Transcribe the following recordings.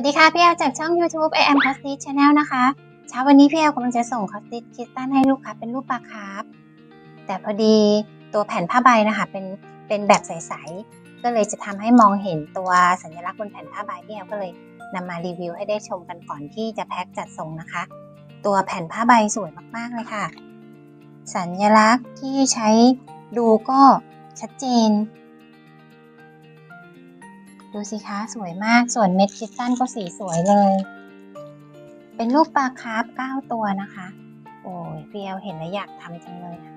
วัสดีค่ะ พี่แอลจากช่อง YouTube am c o s t i c Channel นะคะ เช้าวันนี้พี่แอลกำลังจะส่งคอสติชคิสตันให้ลูกค้าเป็นรูปปลาคาร์ฟแต่พอดีตัวแผ่นผ้าใบนะคะ เป็นเป็นแบบใสๆ ก็เลยจะทำให้มองเห็นตัวสัญลักษณ์บนแผ่นผ้าใบ พี่แอลก็เลยนำมารีวิวให้ได้ชมกันก่อนที่จะแพ็คจัดส่งนะคะ ตัวแผ่นผ้าใบสวยมากๆเลยค่ะ สัญลักษณ์ที่ใช้ดูก็ชัดเจน ดูสิคะสวยมากส่วนเม็ดคิสตัลก็สีสวยเลย เป็นรูปปลาคาร์ฟ9ตัวนะคะ โอ้ยพี่เอลเห็นแล้วอยากทำจังเลยอะ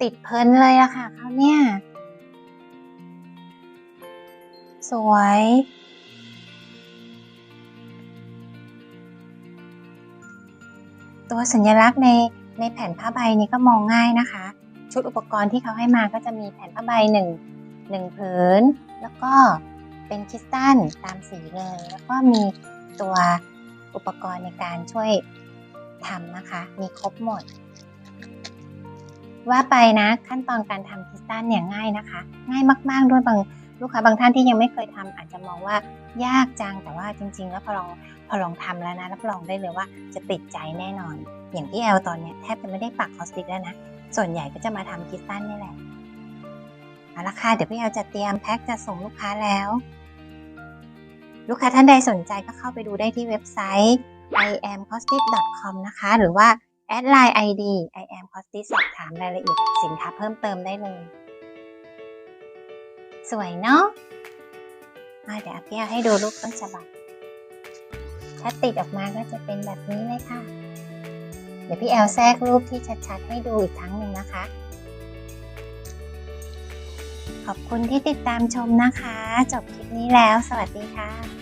ติดเพลินเลยอะค่ะเขาเนี่ย สวย ตัวสัญลักษณ์ในในแผ่นผ้าใบนี้ก็มองง่ายนะคะ ชุดอุปกรณ์ที่เขาให้มาก็จะมีแผ่นผ้าใบหนึ่งหนึ่งผืน แล้วก็ เป็นคริสตัลตามสีเลย แล้วก็มีตัวอุปกรณ์ในการช่วยทำนะคะ มีครบหมด ว่าไปนะขั้นตอนการทำคริสตัลเนี่ยง่ายนะคะ ง่ายมากๆด้วยบางลูกค้าบางท่านที่ยังไม่เคยทำอาจจะมองว่ายากจังแต่ว่าจริง ๆ แล้วพอลองพอลองทำแล้วนะรับรองได้เลยว่าจะติดใจแน่นอน อย่างพี่แอลตอนเนี้ยแทบจะไม่ได้ปักคอสติกแล้วนะส่วนใหญ่ก็จะมาทำคริสตัลนี่แหละเอาละค่ะเดี๋ยวพี่แอลจะเตรียมแพ็คจะส่งลูกค้าแล้ว ลูกค้าท่านใดสนใจก็เข้าไปดูได้ที่เว็บไซต์ iamcostic.com นะคะ หรือว่าแอดไลน์ ID iamcostic สอบถามรายละเอียดสินค้าเพิ่มเติมได้เลย สวยเนาะอะเดี๋ยวพี่เอาให้ดูรูปต้นฉบับถ้าติดออกมาก็จะเป็นแบบนี้เลยค่ะ เดี๋ยวพี่แอลแทรกรูปที่ชัดๆ ให้ดูอีกครั้งหนึ่งนะคะ ขอบคุณที่ติดตามชมนะคะ จบคลิปนี้แล้ว สวัสดีค่ะ